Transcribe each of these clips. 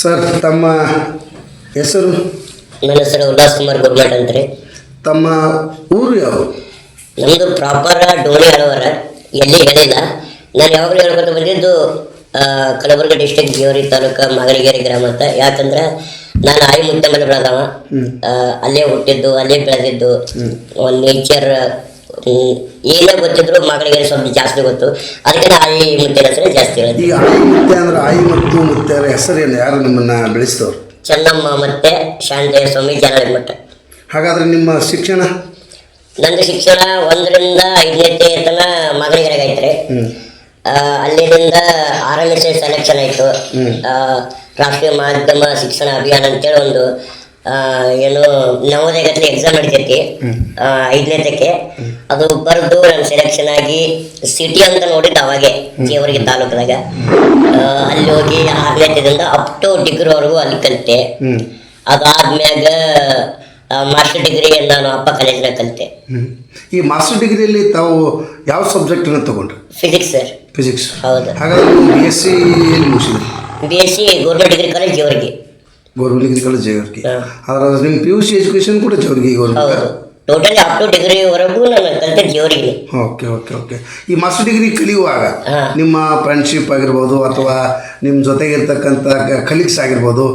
Sir ತಮ್ಮ ಹೆಸರು? ನನ್ನ ಹೆಸರು ಉಲ್ಲಾಸ್ ಕುಮಾರ್ ಗುರ್ಮಠ್ ಅಂತ ರೀ ತಮ್ಮ ಊರು ಯಾವುದು? ನಮ್ಮದು ಪ್ರಾಪರ್ ಡೋಣಿ ಹಳವರ ಎಲ್ಲಿ ಹೇಳಿಲ್ಲ. ನಾನು ಯಾವಾಗಲೂ ಹೇಳ್ಕೊತ ಬಂದಿದ್ದು ಕಲಬುರಗಿ ಡಿಸ್ಟಿಕ್ ಜೇವರಿ ತಾಲೂಕು ಮಾಗನಗೇರಿ ಗ್ರಾಮ ಅಂತ. ಯಾಕಂದ್ರೆ ನಾನು ಆಯಿ ಮುತ್ತ ಮೇಲೆ ಬೆಳೆದವ ಅಲ್ಲೇ ಹುಟ್ಟಿದ್ದು ಅಲ್ಲೇ ಬೆಳೆದಿದ್ದು. ಒಂದು ನೇಚರ್ ಏನೇ ಗೊತ್ತಿದ್ರು ಮಗಳಿಗೆ ಸ್ವಲ್ಪ ಜಾಸ್ತಿ ಗೊತ್ತು. ಅದಕ್ಕೆ ಆಯಿ ಮುತ್ತೆ ಹೆಸರೇ ಜಾಸ್ತಿ ಆಯಿ ಮುತ್ತೆ ಅಂದ್ರೆ ಆಯಿ ಮತ್ತು ಮುತ್ತೆಯರ ಹೆಸರೇನು? ಯಾರು ನಿಮ್ಮನ್ನ ಬೆಳೆಸಿದವರು? ಚೆನ್ನಮ್ಮ ಮತ್ತೆ ಶಾಂತಯ್ಯ ಸ್ವಾಮಿ ಮಠ. ಹಾಗಾದ್ರೆ ನಿಮ್ಮ ಶಿಕ್ಷಣ? ನಂದು ಶಿಕ್ಷಣ ಒಂದರಿಂದ ಐದನೇ ತನ ಮಗಳಿಗೆ ಐತ್ರಿ ಅಲ್ಲಿಂದ ಆರನೇ ಸೆಲೆಕ್ಷನ್ ಆಯಿತು. ರಾಷ್ಟ್ರೀಯ ಮಾಧ್ಯಮ ಶಿಕ್ಷಣ ಅಭಿಯಾನ ಅಂತೇಳಿ ಒಂದು ಏನು ನವೋದಯ ಗಟ್ಟಲೆ ಎಕ್ಸಾಮ್ ನಡಿತೈತಿ. ಐದನೇದಕ್ಕೆ ಅದು ಬರೆದು ನಾನು ಸೆಲೆಕ್ಷನ್ ಆಗಿ ಸಿಟಿ ಅಂತ ನೋಡಿದ್ದು ಅವಾಗೆ ಜೀವರಿಗೆ ತಾಲೂಕಿನಾಗ ಅಲ್ಲಿ ಹೋಗಿ ಆರನೇದಿಂದ ಅಪ್ ಟು ಡಿಗ್ರಿವರೆಗೂ ಅಲ್ಲಿ ಕಲಿತೆ. ಅದಾದ್ಮ್ಯಾಗ ಮಾಸ್ಟರ್ ಡಿಗ್ರಿ ನಾನು ಅಪ್ಪ ಕಾಲೇಜ್ನಾಗ ಕಲಿತೆ. ಈ ಮಾಸ್ಟರ್ ಡಿಗ್ರಿಯಲ್ಲಿ ತಾವು ಯಾವ ಸಬ್ಜೆಕ್ಟನ್ನು ತಗೊಂಡ್ರಿ? ಫಿಸಿಕ್ಸ್ ಸರ್ ಫಿಸಿಕ್ಸ್ ಹೌದು. ಹಾಗಾದ್ರೆ ಬಿ ಎಸ್ ಸಿ ಎಲ್ಲಿ ಮುಗಿಸಿದ್ರಿ? B S C government degree college Jewargi government degree college Jewargi ಹಾ. ಆದ್ರೆ ನಿಮ್ಮ ಪಿ ಯು ಸಿ ಎಜುಕೇಶನ್ ಕೂಡ Jewargi government totally up to ಡಿಗ್ರಿವರೆಗೂ ನಾನು ಕಲಿತೆ ಜೇವರ್ಗಿ ಓಕೆ ಓಕೆ ಓಕೆ ಈ ಮಾಸ್ಟರ್ ಡಿಗ್ರಿ ಕಲಿಯುವಾಗ ನಿಮ್ಮ ಫ್ರೆಂಡ್ಶಿಪ್ ಆಗಿರ್ಬೋದು ಅಥವಾ ನಿಮ್ಮ ಜೊತೆಗಿರ್ತಕ್ಕಂಥ ಕಲೀಗ್ಸ್ ಆಗಿರ್ಬೋದು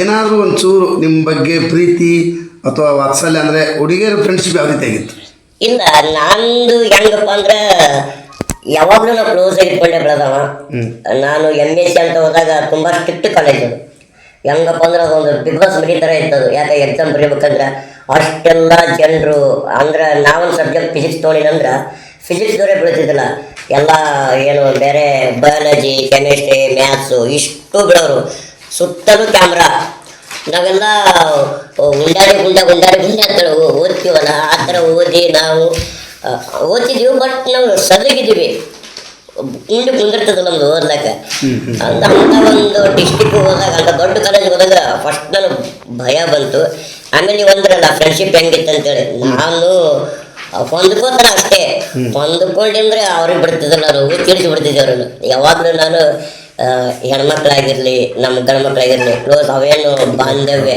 ಏನಾದರೂ ಒಂಚೂರು ನಿಮ್ಮ ಬಗ್ಗೆ ಪ್ರೀತಿ ಅಥವಾ ವಾತ್ಸಲ್ಯ ಅಂದರೆ ಹುಡುಗಿಯರ ಫ್ರೆಂಡ್ಶಿಪ್ ಯಾವ ರೀತಿ ಆಗಿತ್ತು? ಇಲ್ಲ ನಂದು ಹೆಂಗಪ್ಪ ಅಂದ್ರೆ ಯಾವಾಗಲೂ ನಾವು ಕ್ಲೋಸ್ ಆಗಿ ಇಟ್ಕೊಂಡೆ ಬೆಳೆದವ. ನಾನು ಎಂ ಎಸ್ ಸಿ ಅಂತ ಹೋದಾಗ ತುಂಬ ಸ್ಟ್ರಿಕ್ಟ್ ಕಾಲೇಜ್ ಅದು. ಹೆಂಗಪ್ಪ ಅಂದ್ರೆ ಅದೊಂದು ಬಿಗ್ ಬಾಸ್ ಮನಿ ಥರ ಇತ್ತದು ಯಾಕೆ ಎಕ್ಸಾಮ್ ಬರೀಬೇಕಂದ್ರೆ ಅಷ್ಟೆಲ್ಲ ಜನರು ಅಂದ್ರೆ ನಾವೊಂದು ಸಬ್ಜೆಕ್ಟ್ ಫಿಸಿಕ್ಸ್ ತೊಗೊಂಡಿನಂದ್ರೆ ಫಿಸಿಕ್ಸ್ದವರೇ ಬೀಳ್ತಿದ್ದಿಲ್ಲ. ಎಲ್ಲ ಏನು ಬೇರೆ ಬಯಾಲಜಿ ಕೆಮಿಸ್ಟ್ರಿ ಮ್ಯಾಥ್ಸು ಇಷ್ಟು ಬಿಡೋರು ಸುತ್ತಲೂ ಕ್ಯಾಮ್ರಾ ನಾವೆಲ್ಲ ಉಂಡಾಡಿ ಗುಂಡ ಗುಂಡಾಡಿ ಗುಂಡ ಅಂತೇಳಿ ಓದ್ತೀವಲ್ಲ, ಆ ಥರ ಓದಿ ನಾವು ಓದ್ತಿದ್ದೀವಿ ಬಟ್ ನಾವು ಸದಗಿದ್ದೀವಿ ಮುಂದೆ ಕುಂದಿರ್ತದೆ ನಮ್ದು ಓದ್ಲಾಕ ಅಂತ ಒಂದು ಡಿಸ್ಟಿಕ್ ಹೋದಾಗ, ಅಂತ ದೊಡ್ಡ ಕಾಲೇಜ್ ಹೋದಾಗ ಫಸ್ಟ್ ನಾನು ಭಯ ಬಂತು. ಆಮೇಲೆ ನೀವು ಫ್ರೆಂಡ್ಶಿಪ್ ಹೆಂಗಿತ್ತು ಅಂತೇಳಿ ನಾನು ಹೊಂದ್ಕೋತಾರ ಅಷ್ಟೇ. ಹೊಂದ್ಕೊಂಡಿಂದ್ರೆ ಅವ್ರಿಗೆ ಬಿಡ್ತಿದ್ರು ನಾನು ತಿಳಿಸಿ ಬಿಡ್ತಿದ್ದೆ ಅವ್ರನ್ನು. ಯಾವಾಗಲೂ ನಾನು ಹೆಣ್ಮಕ್ಳಾಗಿರ್ಲಿ ನಮ್ಮ ಗಂಡ್ಮಕ್ಳಾಗಿರ್ಲಿ ಕ್ಲೋಸ್ ಅವೇನು ಬಾಂಧವ್ಯ?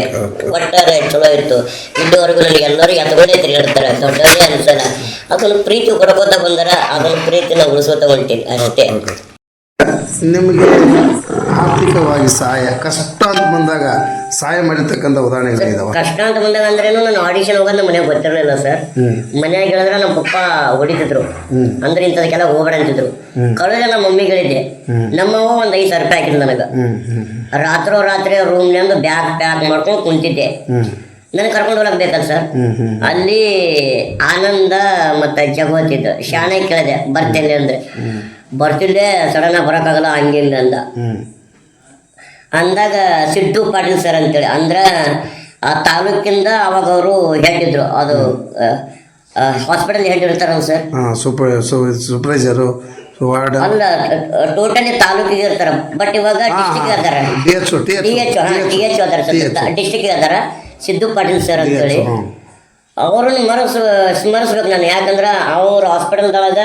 ಒಟ್ಟಾರೆ ಚಲೋ ಇತ್ತು. ಇಲ್ಲಿವರೆಗೂ ನನಗೆ ಎಲ್ಲರೂ ಎತ್ಕೊಂಡೇ ತಿರುಗಾಡ್ತಾರೆ. ದೊಡ್ಡದೇ ಅನ್ಸಲ್ಲ. ಅದನ್ನು ಪ್ರೀತಿ ಕೊಡ್ಕೋತ ಬಂದಾರ ಅದನ್ನು ಪ್ರೀತಿನ ಉಳಿಸ್ಕೋತ ಹೊಂಟೀನಿ ಅಷ್ಟೇ. ನಿಮಗೆ ಆರ್ಥಿಕವಾಗಿ ಸಹಾಯ. ಕಷ್ಟ ಅಂತ ಬಂದಾಗ ಸಹಾಯ ಮಾಡಿರ್ತಕ್ಕಂಥ ಉದಾಹರಣೆಗಳಿದಾವೆ. ಕಷ್ಟ ಅಂತ ಬಂದಾಗ ಅಂದ್ರೇನು ನಾನು ಆಡಿಷನ್ ಹೋಗೋದು ನಮ್ಮ ಮನೆಗೆ ಗೊತ್ತಿರಲಿಲ್ಲ ಸರ್. ಮನೆಯಾಗ ಹೇಳಿದ್ರೆ ನಮ್ಮ ಪಪ್ಪ ಹೊಡಿತಿದ್ರು. ಅಂದ್ರೆ ಇಂಥದಕ್ಕೆಲ್ಲ ಹೋಗಬೇಡ ಅಂತಿದ್ರು. ಕಳೆದ ನಮ್ಮ ಮಮ್ಮಿಗಳಿದ್ದೆ. ನಮ್ಮವ್ವ ಒಂದು ಐದು ಸಾವಿರ ರೂಪಾಯಿ ಹಾಕಿದ್ರು ನನಗೆ. ರಾತ್ರೋ ರಾತ್ರಿ ರೂಮ್ನಿಂದ ಬ್ಯಾಗ್ ಪ್ಯಾಕ್ ಮಾಡ್ಕೊಂಡು ಕುಂತಿದ್ದೆ. ನನಗೆ ಕರ್ಕೊಂಡು ಹೋಗಕ್ ಬೇಕಲ್ಲ ಸರ್. ಅಲ್ಲಿ ಆನಂದ ಮತ್ತು ಜಗವತ್ತಿದ್ದು ಶಾಣೆ ಕೇಳಿದೆ ಬರ್ತೇನೆ ಅಂದ್ರೆ. ಬರ್ತಿದ್ದೆ ಸಡನ್ ಆಗಿ ಬರೋಕ್ಕಾಗಲ್ಲ ಹಂಗಿಲ್ಲ ಅಂದ. ಅಂದಾಗ ಸಿದ್ದು ಪಾಟೀಲ್ ಸರ್ ಅಂತೇಳಿ ಅಂದ್ರೆ ಆ ತಾಲೂಕಿಂದ ಅವಾಗ ಅವರು ಹೇಳಿದ್ರು ಅದು ಹಾಸ್ಪಿಟಲ್ ಹೇಳಿರ್ತಾರಲ್ಲ ಸರ್ ಸೂಪರ್ ಸೂಪರ್ವೈಸರು ವಾರ್ಡ್ ಅಲ್ಲ ಟೋಟಲಿ ತಾಲೂಕಿಗೆ ಇರ್ತಾರೆ ಬಟ್ ಇವಾಗ ಡಿಸ್ಟಿಕ್ ಅದಾರ D H D H D H ಅದಾರ ಡಿಸ್ಟಿಕ್ ಅದಾರ ಸಿದ್ದು ಪಾಟೀಲ್ ಸರ್ ಅಂತೇಳಿ. ಅವ್ರನ್ನ ಮರಸ್ ಸ್ಮರಿಸ್ಬೇಕು ನಾನು ಯಾಕಂದ್ರೆ ಅವ್ರ ಹಾಸ್ಪಿಟಲ್ದೊಳಗ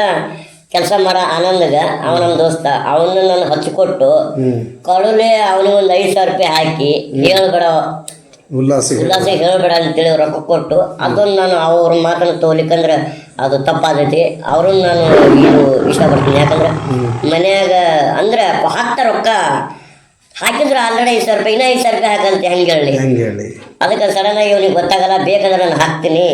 ಕೆಲಸ ಮಾಡ ಆನಂದಗ ಅವ ನಮ್ಮ ದೋಸ್ತ. ಅವನು ನಾನು ಹಚ್ಕೊಟ್ಟು ಕಳುಲೆ ಅವನಿಗೆ ಒಂದು ಐದು ಸಾವಿರ ರೂಪಾಯಿ ಹಾಕಿ ಹೇಳ್ಬೇಡ. ಉಲ್ಲಾಸ ಉಲ್ಲಾಸ ಹೇಳ್ಬೇಡ ಅಂತೇಳಿ ರೊಕ್ಕ ಕೊಟ್ಟು ಅದನ್ನು ನಾನು ಅವ್ರ ಮಾತನ್ನು ತೋಲಿಕಂದ್ರೆ ಅದು ತಪ್ಪಾದೈತಿ. ಅವ್ರನ್ನ ನಾನು ಇದು ಇಷ್ಟಪಡ್ತೀನಿ. ಯಾಕಂದ್ರೆ ಮನ್ಯಾಗ ಅಂದ್ರೆ ಹತ್ತ ರೊಕ್ಕ ಹಾಕಿದ್ರೆ ಆಲ್ರೆಡಿ ಐದು ಸಾವಿರ ರೂಪಾಯಿ ಇನ್ನೂ ಐದು ಸಾವಿರ ರೂಪಾಯಿ ಹಾಕಂತ ಹೆಂಗೆ ಹೇಳಿ? ಅದಕ್ಕೆ ಸಡನ್ ಸಡನ್ನಾಗಿ ಇವನಿಗೆ ಗೊತ್ತಾಗಲ್ಲ ಬೇಕಾದ್ರೆ ನಾನು ಹಾಕ್ತೀನಿ.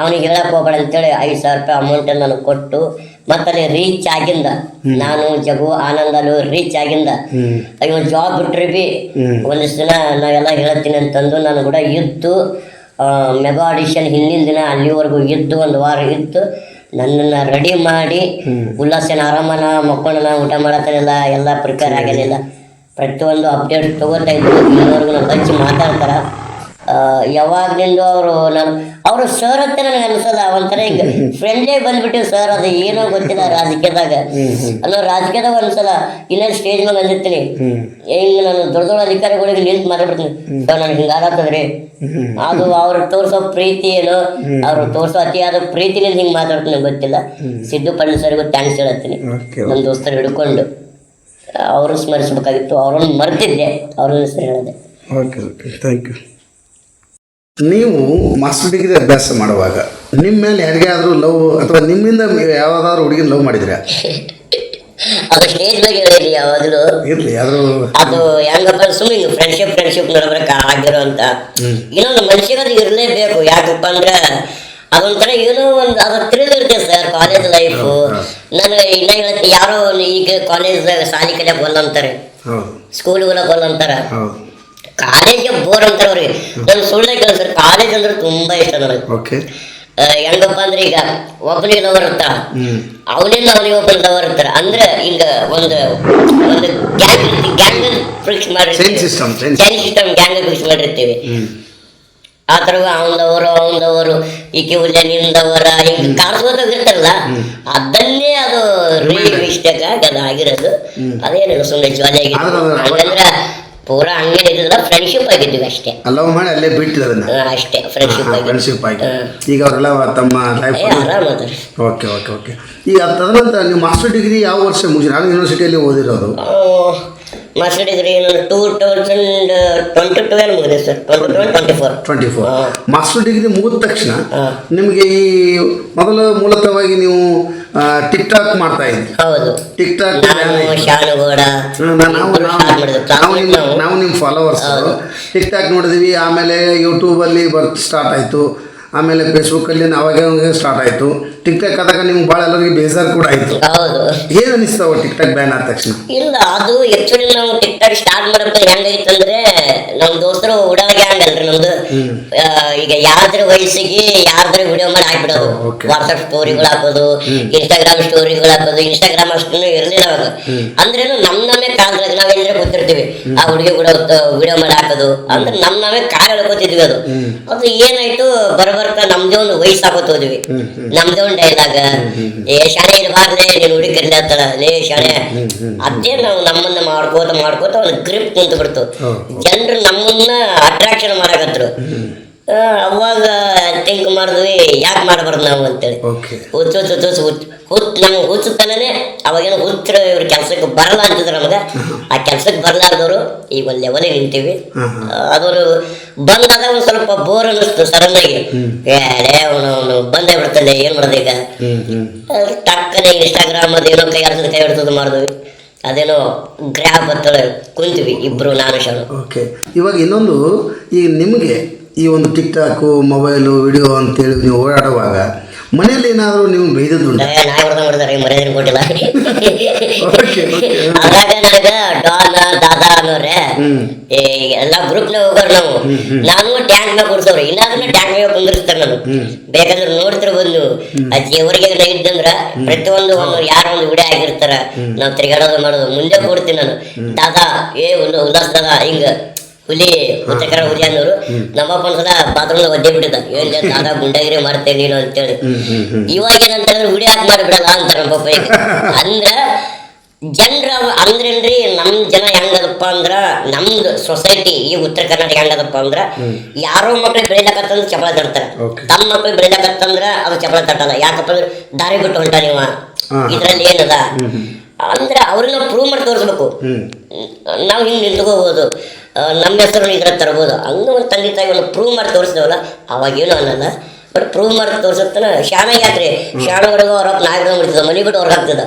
ಅವನಿಗೆ ಹೇಳಕ್ಕೆ ಹೋಗ್ಬೇಡ ಅಂತೇಳಿ ಐದು ಸಾವಿರ ರೂಪಾಯಿ ಅಮೌಂಟನ್ನು ನನಗೆ ಕೊಟ್ಟು ಮತ್ತಲ್ಲಿ ರೀಚ್ ಆಗಿಂದ. ನಾನು ಜಗು ಆನಂದ ಅಲ್ಲಿ ರೀಚ್ ಆಗಿಂದ. ಅಯ್ಯೋ ಜಾಬ್ ಬಿಟ್ರಿ ಬಿ ಒಂದಿಷ್ಟು ದಿನ ನಾವೆಲ್ಲ ಹೇಳ್ತೀನಿ ಅಂತಂದು ನಾನು ಕೂಡ ಇದ್ದು ಮೆಗಾ ಆಡಿಷನ್ ಹಿಂದಿನ ದಿನ ಅಲ್ಲಿವರೆಗೂ ಇದ್ದು ಒಂದು ವಾರ ಇದ್ದು ನನ್ನನ್ನು ರೆಡಿ ಮಾಡಿ ಉಲ್ಲಾಸನ ಆರಾಮನ ಮಕ್ಕಳನ್ನ ಊಟ ಮಾಡತ್ತಾನೆಲ್ಲ ಎಲ್ಲ ಪ್ರಿಪೇರ್ ಆಗಿರಲಿಲ್ಲ ಪ್ರತಿಯೊಂದು ಅಪ್ಡೇಟ್ ತಗೋತಾ ಇದ್ದು ಇಲ್ಲಿವರೆಗೂ ನಾನು ಹಚ್ಚಿ ಮಾತಾಡ್ತಾರ. ಯಾವಾಗಲಿಂದ ಅವರು ನಾನು ಅವರು ಸರ್ ಅಂತ ನನಗೆ ಅನ್ಸಲ್ಲ ಒಂಥರ ಈಗ ಫ್ರೆಂಡ್ಲೇ ಬಂದ್ಬಿಟ್ಟು ಸರ್ ಅದು ಏನೋ ಗೊತ್ತಿಲ್ಲ ರಾಜಕೀಯದಾಗ. ಅನ್ನೋ ರಾಜಕೀಯದಾಗ ಒಂದ್ಸಲ ಇಲ್ಲ ಸ್ಟೇಜ್ ಮೇಲೆ ಅಂದಿರ್ತೀನಿ ಈಗ ನಾನು ದೊಡ್ಡ ದೊಡ್ಡ ಅಧಿಕಾರಿಗಳಿಗೆ ನಿಂತು ಮಾತಾಡ್ಬಿಡ್ತೀನಿ. ಸರ್ ನನಗೆ ಹಿಂಗಾಗತ್ತದ್ರಿ ಅದು ಅವ್ರು ತೋರಿಸೋ ಪ್ರೀತಿ ಏನು ಅವ್ರು ತೋರಿಸೋ ಅತಿಯಾದ ಪ್ರೀತಿಲಿ ಹಿಂಗೆ ಮಾತಾಡ್ತೀನಿ ಗೊತ್ತಿಲ್ಲ. ಸಿದ್ದು ಪಂಡ್ ಸರ್ಗೂ ಥ್ಯಾಂಕ್ಸ್ ಹೇಳತ್ತೀನಿ ನನ್ನ ನಮ್ಮ ದೋಸ್ತರು ಹಿಡ್ಕೊಂಡು ಅವರು ಸ್ಮರಿಸ್ಬೇಕಾಗಿತ್ತು ಅವ್ರನ್ನ ಮರ್ತಿದ್ದೆ ಅವ್ರನ್ನ ಹೆಸರು ಹೇಳಿದೆ. Okay okay. ಥ್ಯಾಂಕ್ ಯು ನೀವು ಮಾಸ್ಟರ್ ಡಿಗ್ರಿ ಅಭ್ಯಾಸ ಮಾಡುವಾಗ ನಿಮ್ಮ ಮೇಲೆ ಯಾರಿಗಾದ್ರೂ ಲವ್ ಅಥವಾ ನಿಮ್ಮಿಂದ ಯಾವ್ದಾದ್ರು ಹುಡುಗಿನ ಲವ್ ಮಾಡಿದ್ರ? ಅದು ಸ್ಟೇಜ್ ಬಗ್ಗೆ ಹೇಳಿರಿ ಯಾವಾಗಲೂ. ಇರ್ಲಿ ಯಾರು ಅದು ಹೆಂಗಪ್ಪ ಸುಮ್ಮನೆ ಫ್ರೆಂಡ್ಶಿಪ್ ಫ್ರೆಂಡ್ಶಿಪ್ ನಡ್ಬರ್ಕ ಆಗಿರೋ ಅಂತ. ಇನ್ನೊಂದು ಮನುಷ್ಯಗೆ ಅದು ಇರಲೇಬೇಕು. ಯಾಕಪ್ಪ ಅಂದ್ರೆ ಅದೊಂಥರ ಏನೋ ಒಂದು ಅದು ತಿಳಿದಿರ್ತೇವೆ ಸರ್ ಕಾಲೇಜ್ ಲೈಫು ನಾನು ಇನ್ನ ಹೇಳ್ತೀನಿ ಯಾರೋ ಈಗ ಕಾಲೇಜ್ ಸಾಲಿ ಕಲಿಯಕ್ಕೆ ಬಂದಂತಾರೆ. ಬಂದಂತಾರೆ. ಬಂದಂತಾರ ಹೌದು ಕಾಲೇಜ್ ಬೋರ್ ಅಂತಾರೆ ಅವ್ರಿಗೆ. ನಾನು ಸುಳ್ಳೆ ಕೆಲಸ ಕಾಲೇಜ್ ಅಂದ್ರೆ ತುಂಬಾ ಇಷ್ಟ ನನಗೆ. ಓಕೆ ಹೆಂಗಪ್ಪ ಅಂದ್ರೆ ಈಗ ಒಬ್ಬನಿಗೆ ಲವರ್ ಇರ್ತಾರ ಅವನಿಂದ ಅವನಿಗೆ ಒಬ್ಬನ ಲವರ್ ಇರ್ತಾರ. ಅಂದ್ರೆ ಈಗ ಒಂದು ಒಂದು ಗ್ಯಾಂಗ್ ಗ್ಯಾಂಗ್ ಫಿಕ್ಸ್ ಮಾಡಿರ್ತೀವಿ. ಸಿಸ್ಟಮ್ ಗ್ಯಾಂಗ್ ಫಿಕ್ಸ್ ಮಾಡಿರ್ತೀವಿ. ಆ ಥರ ಅವನದವರು ಅವನದವರು ಈಕೆ ಉಲ್ಲೆ ನಿಂದವರ ಹಿಂಗೆ ಕಾಣಿಸ್ಬೋದಾಗಿರ್ತಾರಲ್ಲ ಅದನ್ನೇ ಅದು ರೀ ಮಿಸ್ಟೇಕ್ ಆಗಿ ಅದು ಆಗಿರೋದು ಅದೇನಿಲ್ಲ ಸುಮ್ಮನೆ ಜಾಲಿ ಆಗಿರೋದು ಹಂಗಂದ್ರೆ ಪೂರಾ ಇದ್ದಿಲ್ಲ ಫ್ರೆಂಡ್ಶಿಪ್ ಆಗಿದ್ವಿ ಅಷ್ಟೇ. ಲವ್ ಮಾಡಿ ಅಲ್ಲೇ ಬಿಟ್ಟಿದ್ದಾರೆ ಅದನ್ನ? ಅಷ್ಟೇ ಫ್ರೆಂಡ್ಶಿಪ್ ಆಗಿ ಫ್ರೆಂಡ್ಶಿಪ್ ಆಗಿ ಈಗ ಅವರೆಲ್ಲ ತಮ್ಮ ಲೈಫ್ ಓಕೆ ಓಕೆ ಓಕೆ. ಈಗ ತದನಂತರ ನೀವು ಮಾಸ್ಟರ್ ಡಿಗ್ರಿ ಯಾವ ವರ್ಷ ಮುಗಿಸಿ ನಾನು ಯೂನಿವರ್ಸಿಟಿಯಲ್ಲಿ ಓದಿರೋದು. Master degree two thousand twenty two ಏನು ಮುಗಿದೆ sir twenty twenty four twenty four master degree ಮುಗಿದ ತಕ್ಷಣ. ನಿಮಗೆ ಈ ಮೊದಲು ಮೂಲತಃವಾಗಿ ನೀವು ಟಿಕ್ ಟಾಕ್ ಮಾಡ್ತಾ ಇದ್ರಿ. ಹೌದು. ಟಿಕ್ ಟಾಕ್ ನಾವು ನಿಮ್ಮ ನಾವು ನಾವು ನಿಮ್ಮ ಫಾಲೋವರ್ಸ್ ಟಿಕ್ ಟಾಕ್ ನೋಡಿದ್ವಿ ಆಮೇಲೆ ಯೂಟ್ಯೂಬಲ್ಲಿ ಬರ್ತ್ ಸ್ಟಾರ್ಟ್ ಆಯಿತು. ಆಮೇಲೆ ಫೇಸ್ಬುಕ್ಕಲ್ಲಿ ಅವಾಗ ಸ್ಟಾರ್ಟ್ ಆಯ್ತು. ಟಿಕ್ ಟಾಕ್ ಆದಾಗ ನಿಮ್ಗೆ ಭಾಳ ಎಲ್ಲರಿಗೆ ಬೇಜಾರ್ ಕೂಡ ಆಯ್ತು. ಹೌದು. ಏನು ಅನಿಸ್ತಾವ ಟಿಕ್ ಟಾಕ್ ಬ್ಯಾನ್ ಆದ ತಕ್ಷಣ? ಇಲ್ಲ ಅದು ಆಕ್ಚುಲಿ ನಾವು ಟಿಕ್ ಟಾಕ್ ಸ್ಟಾರ್ಟ್ ಮಾಡಕ್ಕೆ ಹೆಂಗೈತಂದ್ರೆ ನಮ್ಮ ದೋಸ್ತರು ಹುಡುಗ ಗ್ಯಾಂಗ್ ಅಲ್ರಿ ನಮ್ದು. ಈಗ ಯಾರ್ದ್ರ ವಯಸ್ಸಿಗೆ ಯಾರ್ದ್ರ ವಿಡಿಯೋ ಮಾಡಿ ಹಾಕ್ಬಿಡೋದು. ವಾಟ್ಸಪ್ ಸ್ಟೋರಿಗಳು ಹಾಕೋದು ಇನ್ಸ್ಟಾಗ್ರಾಮ್ ಸ್ಟೋರಿಗಳು ಹಾಕೋದು ಇನ್ಸ್ಟಾಗ್ರಾಮ್ ಅಷ್ಟು ಇರಲಿಲ್ಲ ಅವಾಗ. ಅಂದ್ರೇನು ನಮ್ ನಮ್ಮೇ ಕಾಲದಾಗ ನಾವೇಂದ್ರೆ ಗೊತ್ತಿರ್ತೀವಿ ಆ ಹುಡುಗಿ ಕೂಡ ವಿಡಿಯೋ ಮಾಡಿ ಹಾಕೋದು. ಅಂದ್ರೆ ನಮ್ ನಾವೇ ಕಾಲ ಹೇಳ್ಕೊತಿದ್ವಿ ಅದು. ಅದು ಏನಾಯ್ತು ಬರ್ಬರ್ಕ ನಮ್ದೇ ಒಂದು ಹೋದ್ವಿ. ನಮ್ದೇ ಒಂದು ಡೈಲಾಗ್ ಏ ಶಾಣೆ ಇರಬಾರ್ದೆ ನೀನು ಹುಡುಗಿ ಅಂತಾರ ಲೇ ಶಾಣೆ. ಅದೇ ನಾವು ನಮ್ಮನ್ನ ಮಾಡ್ಕೋತ ಮಾಡ್ಕೋತ ಒಂದು ಗ್ರಿಪ್ ಕುಂತ ಬಿಡ್ತು. ಜನರು ನಮ್ಮನ್ನ ಅಟ್ರಾಕ್ಷನ್ ಮಾಡಕತ್ರು. ಅವಾಗ ಥಿಂಕ್ ಮಾಡಿದ್ವಿ ಯಾಕೆ ಮಾಡಬಾರ್ದು ನಾವು ಅಂತೇಳಿ. ಹುಚ್ಚು ಹುಚ್ಚು ಹುಚ್ಚು ಹುಚ್ಚು ಹುಚ್ಚು ನಮ್ಗೆ ಹುಚ್ಚುತ್ತಲೇ ಅವಾಗೇನು ಹುಚ್ಚರು ಇವ್ರ ಕೆಲಸಕ್ಕೆ ಬರಲ್ಲ ಅಂತಿದ್ರು ನಮ್ಗೆ. ಆ ಕೆಲಸಕ್ಕೆ ಬರಲಾರ್ದವರು ಈಗ ಒಂದು ಲೆವೆಲಿಗೆ ನಿಂತೀವಿ. ಅದವರು ಬಂದಾಗ ಒಂದು ಸ್ವಲ್ಪ ಬೋರ್ ಅನ್ನಿಸ್ತು ಸಡನ್ ಆಗಿ. ಅವನು ಅವನು ಬಂದೇ ಬಿಡ್ತಾನೆ ಏನು ಮಾಡೋದು ಈಗ? ಟಕ್ಕನೆ ಇನ್ಸ್ಟಾಗ್ರಾಮ್ ಅದೇನೋ ಕೈ ಆಡ್ತದೆ ಕೈ ಹಿಡ್ತದ ಮಾಡಿದ್ವಿ. ಅದೇನೋ ಗ್ರ್ಯಾಬ್ ಅಂತ ಕುಂತೀವಿ ಇಬ್ರು ನಾನು ಶಾನು ಓಕೆ ಇವಾಗ ಇನ್ನೊಂದು ಈಗ ನಿಮಗೆ ಈ ಒಂದು ಟಿಕ್ ಟಾಕು ಮೊಬೈಲು ವಿಡಿಯೋ ಅಂತೇಳಿ ನೀವು ಓಡಾಡುವಾಗ ಮನೆಯಲ್ಲಿ ಏನಾದರೂ ನೀವು ಬೈದದ್ದು ಏ, ನಾಯಿ ಹೊಡೆದ ಮಾಡಿದಾರೆ ಮರ್ಯಾದೆ ಕೊಟ್ಟಿಲ್ಲ. ಅದಾಗ ನನಗ ಡಾನ್ ದಾದಾ ಅನ್ನೋರೆ. ಏ, ಎಲ್ಲ ಗ್ರೂಪ್ ನಾಗ ಹೋಗೋರು ನಾವು. ನಾನು ಟ್ಯಾಂಕ್ ಮ್ಯಾಗ ಕೂರ್ಸೋರು ಇಲ್ಲಾಂದ್ರೆ ಟ್ಯಾಂಕ್ ಮ್ಯಾಗ ಕುಂದಿರ್ತಾರೆ ನಾನು ಬೇಕಾದ್ರೆ ನೋಡ್ತಿರ್ಬೋದು ಬಂದು. ಅಜ್ಜಿ ಊರಿಗೆ ಇದ್ದಂದ್ರ ಪ್ರತಿಯೊಂದು ಒಂದು ಯಾರೋ ಒಂದು ವಿಡಿಯೋ ಆಗಿರ್ತಾರ ನಾವು ತಿರುಗಾಡೋದು ಮಾಡೋದು. ಮುಂದೆ ಕೊಡ್ತೀನಿ ನಾನು. ದಾದಾ ಏ ಒಂದು ಉಲ್ಲಾಸ್ ದಾದಾ ಹಿಂಗ. ಹುಲಿ ಉತ್ತರ ಹುಲಿ ಅನ್ನೋರು ನಮ್ಮಪ್ಪನ ಸಲ ಬಾತ್ರೂಮ್ ಒದ್ದೆ ಬಿಟ್ಟಿದ್ದ. ಏನ್ ದಾದಾ ಗುಂಡಾಗಿರಿ ಮಾಡ್ತೇನೆ ನೀನು ಅಂತೇಳಿ. ಇವಾಗ ಏನಂತಂದ್ರೆ ವಿಡಿಯೋ ಹಾಕಿ ಮಾಡಿಬಿಡಲ್ಲ ಅಂತಾರ ನಮ್ಮ ಪಪ್ಪ ಅಂದ್ರ ಜನರ ಅಂದ್ರೇನ್ರಿ ನಮ್ ಜನ ಹೆಂಗದಪ್ಪ ಅಂದ್ರ ನಮ್ದು ಸೊಸೈಟಿ ಈ ಉತ್ತರ ಕರ್ನಾಟಕ ಹೆಂಗದಪ್ಪ ಅಂದ್ರ ಯಾರೋ ಮಕ್ಳಿಗೆ ಬೆಳಿಲಕತ್ತಂದ್ರ ಚಪಲ ತರ್ತಾರ. ತಮ್ಮ ಮಕ್ಳಿಗೆ ಬೆಳಿಲಕತ್ತಂದ್ರ ಅದು ಚಪಲ ತಟ್ಟಲ್ಲ. ಯಾಕಪ್ಪ ಅಂದ್ರೆ ದಾರಿ ಬಿಟ್ಟು ಹೊಂಟ ನೀವ. ಇದ್ರಲ್ಲಿ ಏನದ? ಅಂದ್ರೆ ಅವ್ರನ್ನ ಪ್ರೂವ್ ಮಾಡಿ ತೋರಿಸ್ಬೇಕು. ನಾವು ಹಿಂಗೆ ನಿಂತ್ಕೋಬೋದು. ನಮ್ಮ ಹೆಸರು ಇದ್ರ ತರ್ಬೋದು. ಹಂಗ ಒಂದು ತಂದೆ ತಾಯಿ ಒಂದು ಪ್ರೂವ್ ಮಾಡಿ ತೋರಿಸಿದವಲ್ಲ ಅವಾಗೇನು ಅನ್ನಲ್ಲ. ಬಟ್ ಪ್ರೂವ್ ಮಾಡಿ ತೋರ್ಸತ್ತನ ಶಾಣ ಯಾತ್ರೆ. ಶಾಣ ಹುಡುಗ ಅವ್ರ ನಾಯಕ ಬಿಡ್ತದ ಮನೆ ಬಿಟ್ಟು ಅವ್ರಿಗೆ ಹಾಕ್ತದ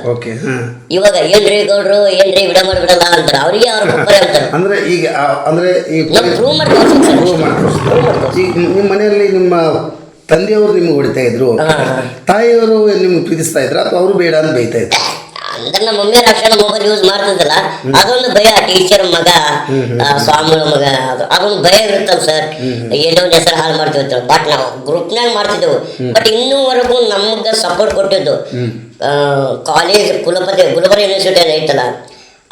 ಇವಾಗ ಏನ್ರಿ ಗೌಡ್ರು ಏನ್ರಿ ವಿಡ ಮಾಡಿಬಿಡಲ್ಲ ಅಂತಾರೆ. ಅವ್ರಿಗೆ ಅವ್ರ ಗೊಬ್ಬರ ಅಂತಾರೆ. ಅಂದ್ರೆ ಈಗ ಅಂದ್ರೆ ಈ ನಾವು ಪ್ರೂವ್ ಮಾಡಿ ತೋರಿಸ್ತಾರೆ ಮಾಡಿ ಮಾಡಿ ಈಗ ನಿಮ್ಮ ಮನೆಯಲ್ಲಿ ನಿಮ್ಮ ತಂದೆಯವರು ನಿಮ್ಗೆ ಹೊಡಿತಾ ಇದ್ರು. ತಾಯಿಯವರು ನಿಮ್ಗೆ ಪ್ರೀತಿಸ್ತಾ ಇದ್ರು ಅಥವಾ ಅವರು ಬೇಡ ಅಂತ ಬೈತಾ ಇದ್ರು? ಅಂದ್ರೆ ನಮ್ಮ ಮಮ್ಮಿ ರಕ್ಷಣ ಮೊಬೈಲ್ ಯೂಸ್ ಮಾಡ್ತಿದ್ದಲ್ಲ. ಅದೊಂದು ಭಯ ಟೀಚರ್ ಮಗ ಸ್ವಾಮಿಗಳ ಮಗ ಅದು ಅದೊಂದು ಭಯ ಇರುತ್ತಲ್ಲ ಸರ್ ಏನೋ ಒಂದು ಹೆಸರು ಹಾಳು ಮಾಡ್ತೀವಿ ಬಟ್ ನಾವು ಗ್ರೂಪ್ನಾಗ ಮಾಡ್ತಿದ್ದೆವು. ಬಟ್ ಇನ್ನೂವರೆಗೂ ನಮ್ಗೆ ಸಪೋರ್ಟ್ ಕೊಟ್ಟಿದ್ದು ಕಾಲೇಜ್ ಕುಲಪತಿ ಗುಲ್ಬರ್ಗ ಯೂನಿವರ್ಸಿಟಿ ಐತಲ್ಲ.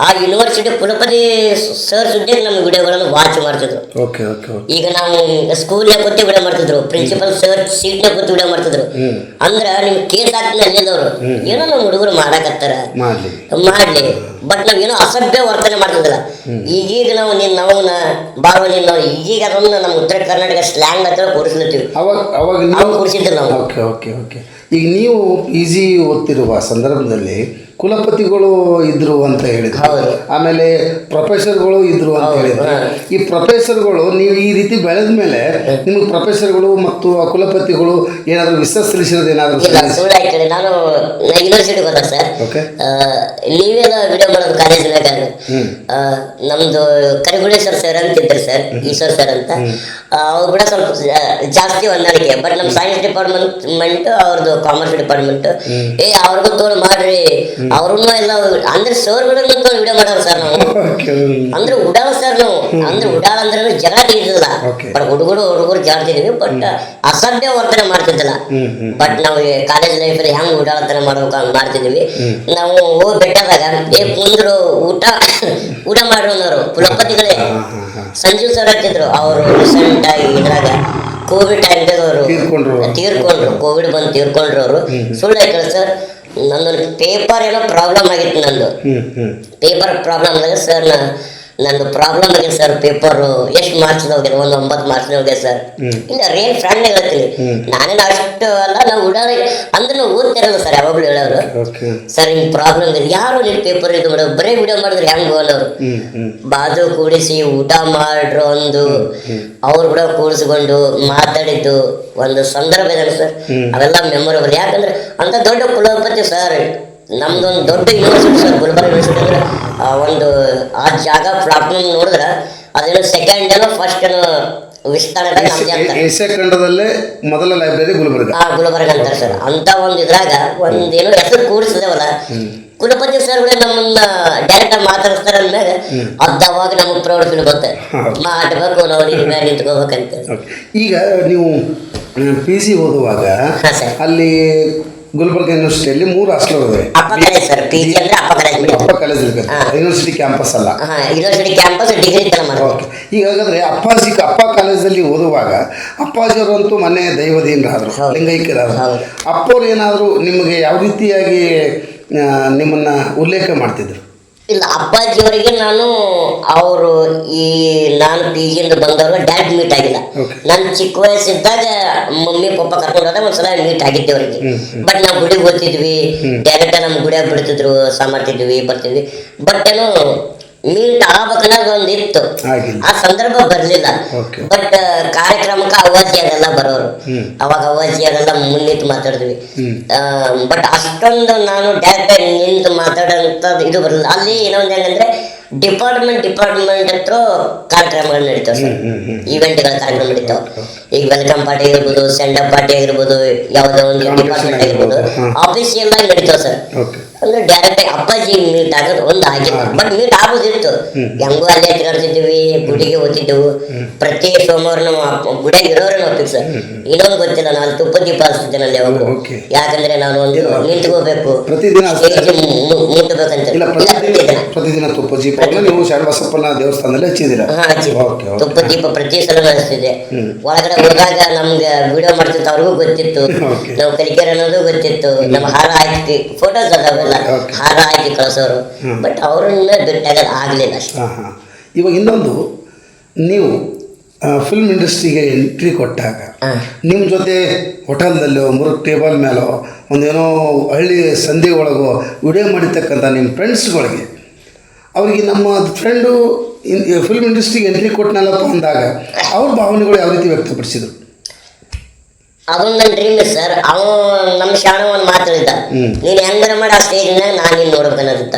ಆ ಯೂನಿವರ್ಸಿಟಿ ಕುಲಪತಿ ಸರ್ ಸುದ್ದಿ ನಮ್ಮ ವಿಡಿಯೋಗಳನ್ನು ವಾಚ್ ಮಾಡ್ತಿದ್ರು. ಓಕೆ ಓಕೆ ಓಕೆ ಈಗ ನಾವು ಸ್ಕೂಲ್ನಾಗ ಕೂತಿ ವಿಡಿಯೋ ಮಾಡ್ತಿದ್ರು ಪ್ರಿನ್ಸಿಪಲ್ ಸರ್ ಸೀಟ್ನಾಗ ಕೂತಿ ವಿಡಿಯೋ ಮಾಡ್ತಿದ್ರು. ಅಂದ್ರ ನಿಮ್ಗೆ ಕೇಸ್ ಹಾಕ್ತೀನಿ ಅಲ್ಲಿದ್ದವ್ರು ಏನೋ ನಮ್ಮ ಹುಡುಗರು ಮಾಡಕತ್ತಾರ. ಮಾಡಲಿ. ಮಾಡ್ಲಿ. ಬಟ್ ನಾವ್ ಏನೋ ಅಸಭ್ಯ ವರ್ತನೆ ಮಾಡ್ತಿದ್ದಿಲ್ಲ. ಈಗೀಗ ನಾವು ನಿನ್ನ ನಾವು ಬಾರುವ ನಿನ್ನ ಈಗೀಗ ಅದನ್ನ ನಮ್ಮ ಉತ್ತರ ಕರ್ನಾಟಕ ಸ್ಲ್ಯಾಂಗ್ ಹತ್ರ ಕೂರಿಸ್ಲತ್ತೀವಿ. ಅವಾಗ ಅವಾಗ ನಾವು ನೀವು ಕೂರಿಸಿದ್ರು ನಾವು. ಓಕೆ ಓಕೆ ಓಕೆ ಈಗ ನೀವು ಈಸಿ ಓದ್ತಿರುವ ಸಂದರ್ಭದಲ್ಲಿ ಕುಲಪತಿಗಳು ಇದ್ರು ಅಂತ ಹೇಳಿದ್ರು. ಆಮೇಲೆ ಪ್ರೊಫೆಸರ್ಗಳು ಇದ್ರು ಅಂತ ಹೇಳಿದ್ರು. ಈ ಪ್ರೊಫೆಸರ್ಗಳು ನೀವು ಈ ರೀತಿ ಬೆಳೆದ ಮೇಲೆ ನಿಮಗೆ ಪ್ರೊಫೆಸರ್ಗಳು ಮತ್ತು ಆ ಕುಲಪತಿಗಳು ಏನಾದರೂ ವಿಶ್ವಾಸ ಸಲ್ಲಿಸಿರೋದು ಏನಾದರೂ ನಾನು ಯೂನಿವರ್ಸಿಟಿಗೆ ಹೋದ ಸರ್ ಓಕೆ ಆ, ವಿಡಿಯೋ ಮಾಡೋದು ಕಾಲೇಜಿನಾಗ ನಮ್ದು ಕರಿಗುಡೇಶ್ವರ ಸರ್ ಅಂತ ಇದ್ರು ಸರ್ ಈಶ್ವರ್ ಸರ್ ಅಂತ. ಅವ್ರು ಕೂಡ ಸ್ವಲ್ಪ ಜಾಸ್ತಿ ಹೊಂದಾಣಿಕೆ. ಬಟ್ ನಮ್ಮ ಸೈನ್ಸ್ ಡಿಪಾರ್ಟ್ಮೆಂಟ್ ಅವ್ರದ್ದು ಕಾಮರ್ಸ್ ಡಿಪಾರ್ಟ್ಮೆಂಟ್ ಏ ಅವ್ರಿಗೂ ತೋರ್ ಮಾಡ್ರಿ. ಅವ್ರನ್ನೂ ಎಲ್ಲ ಅಂದ್ರೆ ಸರ್ಗಳನ್ನು ತೋಳು ವಿಡಿಯೋ ಮಾಡೋರು ಸರ್ ನಾವು. ಅಂದ್ರೆ ಉಡಾಳ ಸರ್ ನಾವು. ಅಂದ್ರೆ ಉಡಾಳ ಅಂದ್ರೆ ಜಗಳ ಇರ್ಲಿಲ್ಲ. ಬಟ್ ಹುಡುಗರು ಹುಡುಗರು ಜಾಡ್ತಿದ್ವಿ ಬಟ್ ಅಸಭ್ಯ ವರ್ತನೆ ಮಾಡ್ತಿದ್ದಿಲ್ಲ. ಬಟ್ ನಾವು ಕಾಲೇಜ್ ಲೈಫಲ್ಲಿ ಹೆಂಗ್ ಉಡಾಳತನ ಮಾಡ್ಬೇಕು ಹಂಗ್ ಮಾಡ್ತಿದ್ವಿ. ನಾವು ಹೋಗಿ ಬೆಟ್ಟದಾಗ ಏ ಕುಂದ್ರು ಊಟ ಊಟ ಮಾಡ್ರು ಕುಲಪತಿಗಳೇ ಸಂಜೀವ್ ಸರ್ ಹಚ್ಚಿದ್ರು ಅವರು ರೀಸೆಂಟ್ ಆಗಿ ಇದ್ರಾಗ ಕೋವಿಡ್ ಟೈಮ್ದಾಗ ಅವರು ತೀರ್ಕೊಂಡ್ರು. ಕೋವಿಡ್ ಬಂದು ತೀರ್ಕೊಂಡ್ರು ಅವರು. ಸುಳ್ಳು ಸರ್ ನಂದೊಂದು ಪೇಪರ್ ಏನೋ ಪ್ರಾಬ್ಲಮ್ ಆಗಿತ್ತು ನಂದು ಹ್ಞೂ ಹ್ಞೂ ಪೇಪರ್ ಪ್ರಾಬ್ಲಮ್ ಆದಾಗ ಸರ್ ನಂದು ಪ್ರಾಬ್ಲಮ್ ಇದೆ ಸರ್ ಪೇಪರ್ ಎಷ್ಟು ಮಾರ್ಚ್ ಹೋಗಿದೆ ಒಂದು ಒಂಬತ್ತು ಮಾರ್ಚ್ ಹೋಗಿದೆ ಸರ್ ಇಲ್ಲ ರೇನ್ ಫ್ರೆಂಡ್ ಹೇಳ್ತೀನಿ. ನಾನೇನು ಅಷ್ಟು ಅಲ್ಲ ನಾವು ಉಡಾರಿ. ಅಂದ್ರೆ ಓದ್ತಿರಲ್ಲ ಸರ್ ಯಾವಾಗಲೂ ಹೇಳೋರು. ಸರ್ ಹಿಂಗೆ ಪ್ರಾಬ್ಲಮ್ ಇದೆ. ಯಾರು ನಿನ್ನ ಪೇಪರ್ ಇದು ಮಾಡೋದು? ಬರೀ ವಿಡಿಯೋ ಮಾಡಿದ್ರೆ ಹೆಂಗ್ ಅನ್ನೋರು ಬಾಜು ಕೂಡಿಸಿ ಊಟ ಮಾಡ್ರು ಒಂದು ಅವ್ರು ಕೂಡ ಕೂಡಿಸ್ಕೊಂಡು ಮಾತಾಡಿದ್ದು. ಒಂದು ಸಂದರ್ಭ ಇದೆ ಸರ್ ಅವೆಲ್ಲ ಮೆಮೊರಬಲ್ ಯಾಕಂದ್ರೆ ಅಂತ ದೊಡ್ಡ ಕುಲಪತಿ ಸರ್ ನಮ್ದೊಂದು ದೊಡ್ಡ ಯೂನಿವರ್ಸಿಟಿ ಸರ್ ಗುಲ್ಬರ್ಗ ಯೂನಿವರ್ಸಿಟಿ ಅಂದ್ರೆ ಆ ಒಂದು ಆ ಜಾಗ ಪ್ರಾಬ್ಲಮ್ ನೋಡಿದ್ರೆ ಅದೇನೋ ಸೆಕೆಂಡ್ ಏನೋ ಫಸ್ಟ್ ಏನೋ ಏಷ್ಯಾ ಖಂಡದಲ್ಲೇ ಮೊದಲ ಲೈಬ್ರರಿ ಗುಲ್ಬರ್ಗ. ಆ ಗುಲ್ಬರ್ಗ ಅಂತಾರೆ ಸರ್. ಅಂತ ಒಂದು ಇದ್ರಾಗ ಒಂದೇನೋ ಹೆಸರು ಕೂಡಿಸಿದೇವಲ್ಲ ಕುಲಪತಿ ಸರ್ಗಳೇ ನಮ್ಮನ್ನ ಡೈರೆಕ್ಟ್ ಆಗಿ ಮಾತಾಡಿಸ್ತಾರೆ ಅಂದ್ಮೇಲೆ ಅದ್ದವಾಗ ನಮಗೆ ಪ್ರೌಢ ಫೀಲ್ ಬರುತ್ತೆ ಮಾಡ್ಬೇಕು ನಾವು ಮ್ಯಾಗ ನಿಂತ್ಕೋಬೇಕಂತ. ಈಗ ನೀವು ಪಿ ಸಿ ಓದುವಾಗ ಅಲ್ಲಿ ಗುಲ್ಬರ್ಗ ಯೂನಿವರ್ಸಿಟಿಯಲ್ಲಿ ಮೂರು ಹಾಸ್ಟೆಲ್ ಇದಾವೆ ಅಪ್ಪ ಕಾಲೇಜ್ ಸರ್ ಪಿ ಜಿ ಅಂದ್ರೆ ಅಪ್ಪ ಕಾಲೇಜ್ ಅಪ್ಪ ಕಾಲೇಜ್ ಇರ್ತದೆ ಯೂನಿವರ್ಸಿಟಿ ಕ್ಯಾಂಪಸ್ ಅಲ್ಲ. ಯೂನಿವರ್ಸಿಟಿ ಕ್ಯಾಂಪಸ್ ಡಿಗ್ರಿ ತರ ಓಕೆ ಈಗ ಹಾಗಾದ್ರೆ ಅಪ್ಪಾಜಿ ಅಪ್ಪ ಕಾಲೇಜಲ್ಲಿ ಓದುವಾಗ ಅಪ್ಪಾಜಿಯವರಂತೂ ಮನೆ ದೈವದೀನರಾದರು ಲಿಂಗೈಕ್ಯರಾದ್ರು. ಅಪ್ಪವ್ರು ಏನಾದರೂ ನಿಮಗೆ ಯಾವ ರೀತಿಯಾಗಿ ನಿಮ್ಮನ್ನ ಉಲ್ಲೇಖ ಮಾಡ್ತಿದ್ರು? ಇಲ್ಲ ಅಪ್ಪಾಜಿಯವರಿಗೆ ನಾನು ಅವರು ಈ ನಾನು ಪಿ ಜಿಯಿಂದ ಬಂದವರು ಡ್ಯಾಡ್ ಮೀಟ್ ಆಗಿಲ್ಲ. ನನ್ನ ನಾನು ಚಿಕ್ಕ ವಯಸ್ಸಿದ್ದಾಗ ಮಮ್ಮಿ ಪಪ್ಪ ಕರ್ಕೊಂಡಾಗ ಒಂದ್ಸಲ ಮೀಟ್ ಆಗಿದ್ದೆ ಅವರಿಗೆ. ಬಟ್ ನಾವು ಗುಡಿಗೆ ಓದ್ತಿದ್ವಿ ಡೈರೆಕ್ಟ್ ನಮ್ಮ ಗುಡಿಯಾಗ ಬಿಡ್ತಿದ್ರು ಸಹ ಮಾಡ್ತಿದ್ವಿ ಬರ್ತಿದ್ವಿ. ಬಟ್ ಏನೋ ಮೀಟ್ ಆಗ್ಬೇಕನ್ನೋದು ಒಂದು ಇತ್ತು ಆ ಸಂದರ್ಭ ಬರಲಿಲ್ಲ. ಬಟ್ ಕಾರ್ಯಕ್ರಮಕ್ಕೆ ಅವಧಿಯಾಗೆಲ್ಲ ಬರೋರು. ಅವಾಗ ಅವಧಿಯಾಗೆಲ್ಲ ಮುನ್ನಿಟ್ಟು ಮಾತಾಡಿದ್ವಿ. ಬಟ್ ಅಷ್ಟೊಂದು ನಾನು ಡೈರೆಕ್ಟ್ ನಿಂತು ಮಾತಾಡೋಂಥದ್ದು ಇದು ಬರಲಿಲ್ಲ. ಅಲ್ಲಿ ಇನ್ನೊಂದು ಏನಂದ್ರೆ ಡಿಪಾರ್ಟ್ಮೆಂಟ್ ಡಿಪಾರ್ಟ್ಮೆಂಟ್ ಹತ್ರ ಕಾರ್ಯಕ್ರಮಗಳು ನಡೀತಾವ ಸರ್. ಇವೆಂಟ್ಗಳ ಕಾರ್ಯಕ್ರಮ ನಡೀತಾವ. ಈಗ ವೆಲ್ಕಮ್ ಪಾರ್ಟಿ ಆಗಿರ್ಬೋದು ಸೆಂಡ್ ಅಪ್ ಪಾರ್ಟಿ ಆಗಿರ್ಬೋದು ಯಾವುದೋ ಒಂದು ಡಿಪಾರ್ಟ್ಮೆಂಟ್ ಆಗಿರ್ಬೋದು. ಆಫೀಸಿಯಲ್ ಆಗಿ ನಡೀತಾವ ಸರ್. ಅಂದ್ರೆ ಡೈರೆಕ್ಟ್ ಆಗಿ ಅಪ್ಪಾಜಿ ಮೀಟ್ ಆಗೋದು ಒಂದು ಆಗಿಲ್ಲ ಬಟ್ ಮೀಟ್ ಆಗೋದಿತ್ತು. ಹೆಂಗೂ ಅಲ್ಲೇ ತಿರುಗಾಡ್ತಿದ್ವಿ ಗುಡಿಗೆ ಹೋಗ್ತಿದ್ದೆವು. ಪ್ರತಿ ಸೋಮವಾರ ನಾವು ಗುಡಿ ಗುಡಿಯಾಗ ಇರೋರು ನಾವು ಫಿಕ್ಸ್ ಇನ್ನೊಂದು ಗೊತ್ತಿಲ್ಲ ನಾನು ತುಪ್ಪ ದೀಪ ಹಚ್ತಿದ್ದೇನೆ ಅಲ್ಲಿ ಯಾವಾಗ. ಯಾಕಂದ್ರೆ ನಾನು ಒಂದು ನಿಂತ್ಕೋಬೇಕು. ಮುಟ್ಟಬೇಕಂತ ಪ್ರತಿದಿನ ತುಪ್ಪ ದೀಪ ನೀವು ಶರಣಬಸಪ್ಪನ ದೇವಸ್ಥಾನದಲ್ಲಿ ಹಚ್ಚಿದ್ದೀರಾ? ತುಪ್ಪ ದೀಪ ಪ್ರತಿ ಸಲ ಹಚ್ತಿದ್ದೆ ಒಳಗಡೆ ಹೋದಾಗ ನಮ್ಗೆ ವಿಡಿಯೋ ಮಾಡ್ತಿತ್ತು ಅವ್ರಿಗೂ ಗೊತ್ತಿತ್ತು. ನಾವು ಕಲಿಕೆರೆ ಅನ್ನೋದು ಗೊತ್ತಿತ್ತು. ನಮ್ಮ ಹಾರ ಹಾಕಿ ಫೋಟೋಸ್ ಅದಾವೆಲ್ಲ Okay. ಹಾರ ಹಾಕಿ ಕಳ್ಸೋರು ಬಟ್ ಅವರನ್ನ ಬಿಟ್ಟಾಗ ಆಗಲಿಲ್ಲ ಅಷ್ಟೇ. ಹಾಂ ಹಾಂ. ಇವಾಗ ಇನ್ನೊಂದು ನೀವು ಫಿಲ್ಮ್ ಇಂಡಸ್ಟ್ರಿಗೆ ಎಂಟ್ರಿ ಕೊಟ್ಟಾಗ. ನಿಮ್ಮ ಜೊತೆ ಹೋಟೆಲ್ದಲ್ಲೋ ಮುರುಗ್ ಟೇಬಲ್ ಮೇಲೋ ಒಂದೇನೋ ಹಳ್ಳಿ ಸಂಧಿ ಒಳಗೋ ವಿಡಿಯೋ ಮಾಡಿರ್ತಕ್ಕಂಥ ನಿಮ್ಮ ಫ್ರೆಂಡ್ಸ್ಗಳಿಗೆ ಅವರಿಗೆ ನಮ್ಮ ಫ್ರೆಂಡು ಫಿಲ್ಮ್ ಇಂಡಸ್ಟ್ರಿಗೆ ಎಂಟ್ರಿ ಕೊಟ್ಟನಲ್ಲಪ್ಪ ಅಂದಾಗ ಅವ್ರ ಭಾವನೆಗಳು ಯಾವ ರೀತಿ ವ್ಯಕ್ತಪಡಿಸಿದ್ರು? ಅದೊಂದು ನನ್ನ ಡ್ರೀಮ್ ಸರ್ ಅವ ನಮ್ಮ ಶಾಣ ಒಂದು ಮಾತಾಡಿದ್ದ ನೀನು ಹೆಂಗಾರ ಮಾಡಿ ಆ ಸ್ಟೇಜ್ನ ನಾನು ನಾ ನೋಡ್ಬೇಕನ್ನೋದಿತ್ತ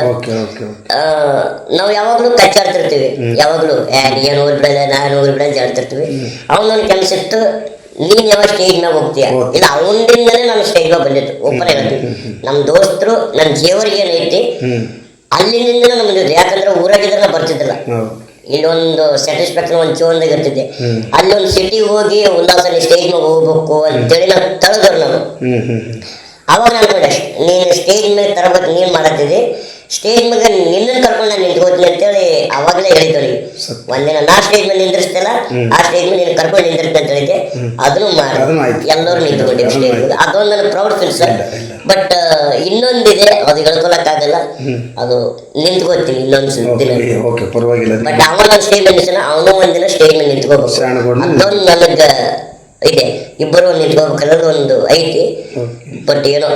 ನಾವು ಯಾವಾಗಲೂ ಕಚ್ಚಾಡ್ತಿರ್ತೀವಿ ಯಾವಾಗಲೂ. ಏನ್ ಊರ್ ಹೋಗ್ಬಿಡಲ್ಲ ನಾನು ಬೇಡ ಅಂತ ಹೇಳ್ತಿರ್ತೀವಿ. ಅವನೊಂದು ಕೆಲಸ ಇತ್ತು ನೀನು ಯಾವಾಗ ಸ್ಟೇಜ್ನ ಹೋಗ್ತೀಯ? ಇದು ಇಲ್ಲ ಅವನಿಂದನೇ ನಾನು ಸ್ಟೇಜ್ ಮ್ಯಾಗ ಬಂದಿತ್ತು ಒಬ್ಬರ ಹೇಳ್ತೀನಿ ನಮ್ಮ ದೋಸ್ತರು ನನ್ನ ಜೇವರಿಗೆ ಏನೈತಿ ಅಲ್ಲಿಂದ ನಮ್ಗೆ ಯಾಕಂದ್ರೆ ಊರಾಗಿದ್ರೆ ಬರ್ತಿದ್ದಿಲ್ಲ. ಇಲ್ಲೊಂದು ಸ್ಯಾಟಿಸ್ಫ್ಯಾಕ್ಷನ್ ಒಂದು ಚೋನ್ದಾಗ ಇರ್ತಿದ್ದೆ. ಅಲ್ಲೊಂದು ಸಿಟಿಗೆ ಸಿಟಿ ಹೋಗಿ ಉಲ್ಲಾಸಲ್ಲಿ ಸ್ಟೇಜ್ ಮೇಲೆ ಹೋಗ್ಬೇಕು ಅಂತೇಳಿ ನಾವು ತಳೆದ್ರು ನಾನು ಅವಾಗ ನಾನು ಕೂಡ ನೀನು ಸ್ಟೇಜ್ ಮೇಲೆ ತರಬೇಕು ನೀನು ಮಾಡತ್ತಿದ್ದಿ. ಸ್ಟೇಜ್ ಮೇಲೆ ನಿನ್ನನ್ನು ಕರ್ಕೊಂಡು ನಾನು ನಿಂತ್ಕೋತೀನಿ ಅಂತೇಳಿ ಅವಾಗಲೇ ಹೇಳಿದ್ದೀನಿ ನೀನು ಒಂದಿನ ನಾ ಸ್ಟೇಜ್ ಮೇಲೆ ನಿಂದ್ರಿಸ್ತಿಲ್ಲ ಆ ಸ್ಟೇಜ್ ಮೇಲೆ ನೀನು ಕರ್ಕೊಂಡು ನಿಂದಿರ್ತೀನಿ ಅಂತ ಹೇಳಿದ್ದೆ. ಅದನ್ನು ಮಾಡಿ. ಎಲ್ಲರೂ ನಿಂತ್ಕೊಂಡಿದ್ದೆ ಸ್ಟೇಜ್. ಅದೊಂದು ನನ್ನ ಪ್ರೌಡ್ ಫೀಲ್ ಸರ್. ಬಟ್ ಇನ್ನೊಂದಿದೆ ಅದು ಹೇಳ್ಕೊಳಕ್ಕಾಗಲ್ಲ. ಅದು ನಿಂತ್ಕೋತೀನಿ ಇನ್ನೊಂದು ಓಕೆ ಪರವಾಗಿಲ್ಲ. ಬಟ್ ಅವನ ಸ್ಟೇಜ್ ಮೇಲೆ ಅವನು ಒಂದಿನ ಸ್ಟೇಜ್ ಮೇಲೆ ನಿಂತ್ಕೋಬೇಕು. ಅದೊಂದು ನನಗೆ ಇದೆ. ಇಬ್ಬರು ನಿಂತ್ಕೋಬೇಕನ್ನೋದು ಒಂದು ಐತಿ ಬಟ್ ಏನೋ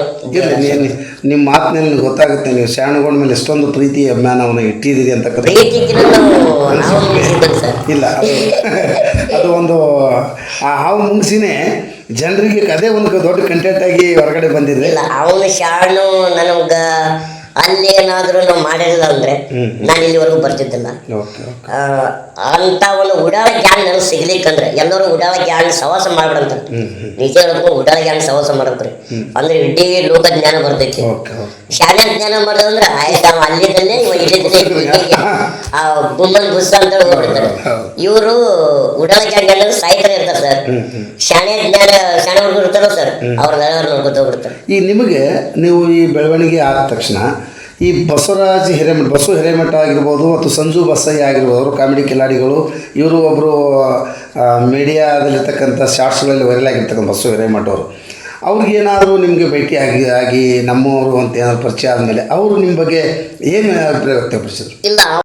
ನಿಮ್ಮ ಮಾತಿನಲ್ಲಿ ಗೊತ್ತಾಗುತ್ತೆ ನೀವು ಶಾಣಗೊಂಡ ಮೇಲೆ ಎಷ್ಟೊಂದು ಪ್ರೀತಿ ಅಭಿಮಾನವನ್ನು ಇಟ್ಟಿದ್ದೀರಿ ಅಂತ ಇಲ್ಲ ಅದು ಒಂದು ಆ ಹಾವು ಮುಂಗ್ಸಿನೇ ಜನರಿಗೆ ಅದೇ ಒಂದು ದೊಡ್ಡ ಕಂಟೆಂಟ್ ಆಗಿ ಹೊರಗಡೆ ಬಂದಿದೆ ಇಲ್ಲ ಅವನು ಶಾಣು ನನಗ ಅಲ್ಲಿ ಏನಾದರೂ ನಾವು ಮಾಡಿಲ್ಲ ಅಂದ್ರೆ ನಾನು ಇಲ್ಲಿವರೆಗೂ ಬರ್ತಿದ್ದಿಲ್ಲ. ಅಂತ ಒಂದು ಉಡಾಳ ಗ್ಯಾನ್ ನನಗೆ ಸಿಗ್ಲಿಕ್ಕಂದ್ರೆ ಎಲ್ಲರೂ ಉಡಾಳ ಗ್ಯಾನ್ ಸವಾಸ ಮಾಡ್ಬಿಡಂತ. ನಿಜ ಹೇಳ್ಕೊಂಡು ಉಡಾಳ ಗ್ಯಾನ್ ಸವಾಸ ಮಾಡಕ್ರಿ ಅಂದ್ರೆ ಇಡೀ ಲೋಕ ಜ್ಞಾನ ಬರ್ತೈತಿ ಶಾಲೆ ಜ್ಞಾನ ಮಾಡೋದಂದ್ರೆ ಆಯ್ತು ಅಲ್ಲಿದ್ದಲ್ಲೇ ಇಲ್ಲಿದ್ದಲ್ಲೇ ಆ ಗುಮ್ಮನ್ ಬುಸ್ ಅಂತ ಹೋಗ್ಬಿಡ್ತಾರೆ ಇವರು ಉಡಾಳ ಅಂದ್ರೆ ಸಾಯ್ತಾರೆ ಇರ್ತಾರೆ ಸರ್. ಶಾಣೆ ಜ್ಞಾನ ಶಾಣೆ ಹುಡುಗರು ಇರ್ತಾರೋ ಸರ್ ಅವ್ರನ್ನೆಲ್ಲ ನೋಡ್ಕೊತ ಹೋಗ್ಬಿಡ್ತಾರೆ. ಈ ನಿಮಗೆ ನೀವು ಈ ಬೆಳವಣಿಗೆ ಆದ ತಕ್ಷಣ ಈ ಬಸವರಾಜ್ ಹಿರೇಮಠ ಬಸವ ಹಿರೇಮಠ ಆಗಿರ್ಬೋದು ಮತ್ತು ಸಂಜು ಬಸಯ್ಯ ಆಗಿರ್ಬೋದು ಅವರು ಕಾಮಿಡಿ ಕಿಲಾಡಿಗಳು ಇವರು ಒಬ್ಬರು ಮೀಡಿಯಾದಲ್ಲಿರ್ತಕ್ಕಂಥ ಶಾರ್ಟ್ಸ್ಗಳಲ್ಲಿ ವೈರಲ್ ಆಗಿರ್ತಕ್ಕಂಥ ಬಸವ ಹಿರೇಮಠ ಅವರು ಅವ್ರಿಗೇನಾದರೂ ನಿಮಗೆ ಭೇಟಿ ಆಗಿ ಆಗಿ ನಮ್ಮವರು ಅಂತ ಏನಾದ್ರು ಪರಿಚಯ ಆದಮೇಲೆ ಅವರು ನಿಮ್ಮ ಬಗ್ಗೆ ಏನು ಅಭಿಪ್ರಾಯ ವ್ಯಕ್ತಪಡಿಸಿದ್ರು? ಇಲ್ಲ